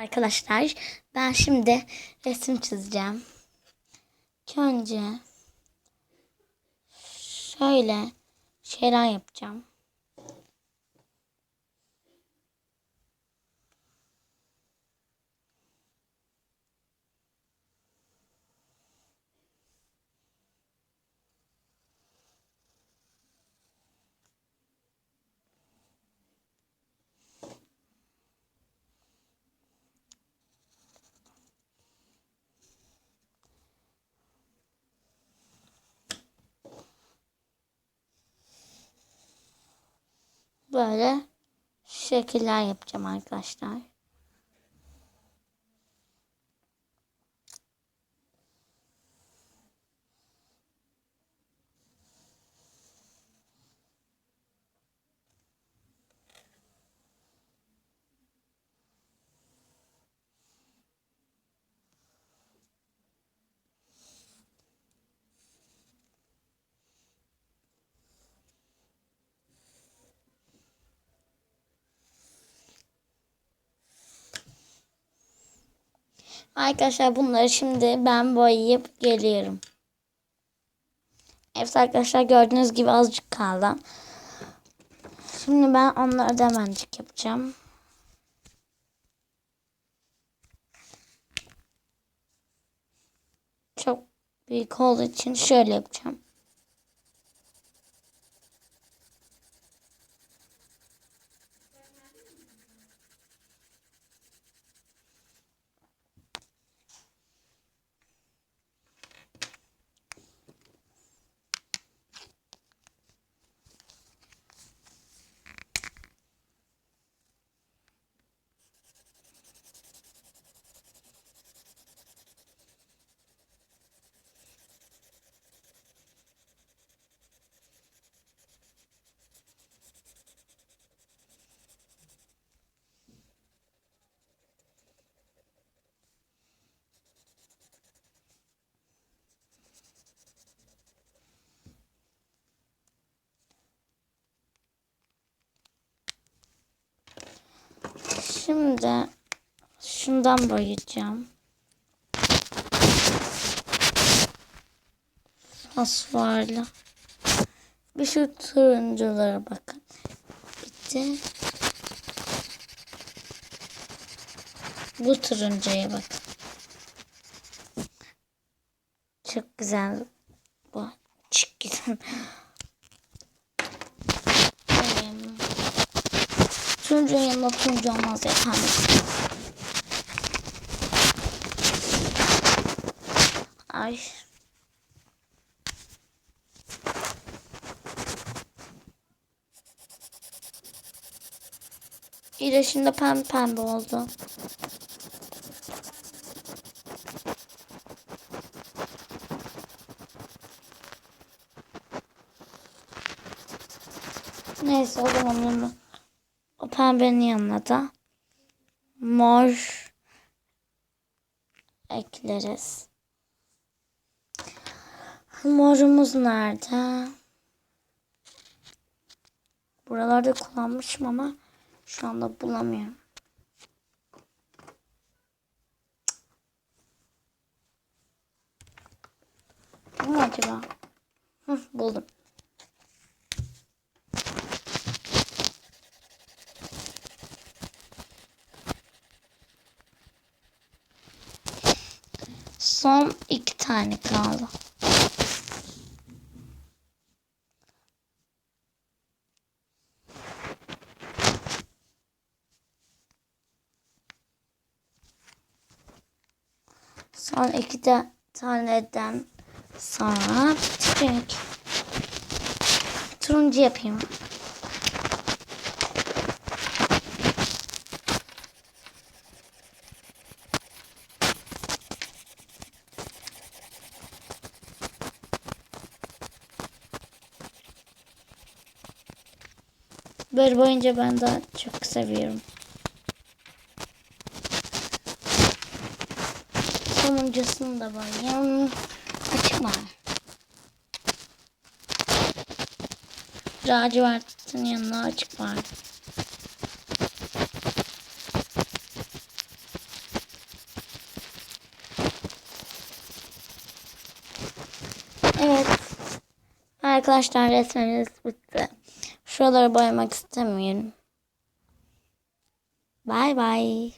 Arkadaşlar ben şimdi resim çizeceğim. Önce şöyle şeyler yapacağım. Böyle şekiller yapacağım arkadaşlar. Arkadaşlar bunları şimdi ben boyayıp geliyorum. Evet arkadaşlar gördüğünüz gibi azıcık kaldı. Şimdi ben onları da hemencik yapacağım. Çok büyük olduğu için şöyle yapacağım. Şimdi şundan boyayacağım. Fosforlu. Bir şu turunculara bakın. Bitti. Bu turuncuya bakın. Çok güzel. Bu çık gidin. Turuncunun yanında turuncu olmaz efendim. Ay. İyi de şimdi pembe pembe oldu. Neyse o zaman bunu pembenin yanına da mor ekleriz. Morumuz nerede? Buralarda kullanmışım ama şu anda bulamıyorum. Bu mu acaba? Hı, buldum. Son iki tane kaldı. Son iki de taneden sonra bitecek. Turuncu yapayım. Böyle boyunca ben daha çok seviyorum. Sonuncasını da ben yan açma. Lacivertin yanına açık var. Evet. Arkadaşlar resmimiz bitti. Şuraları boyamak istemiyorum. Bay bay.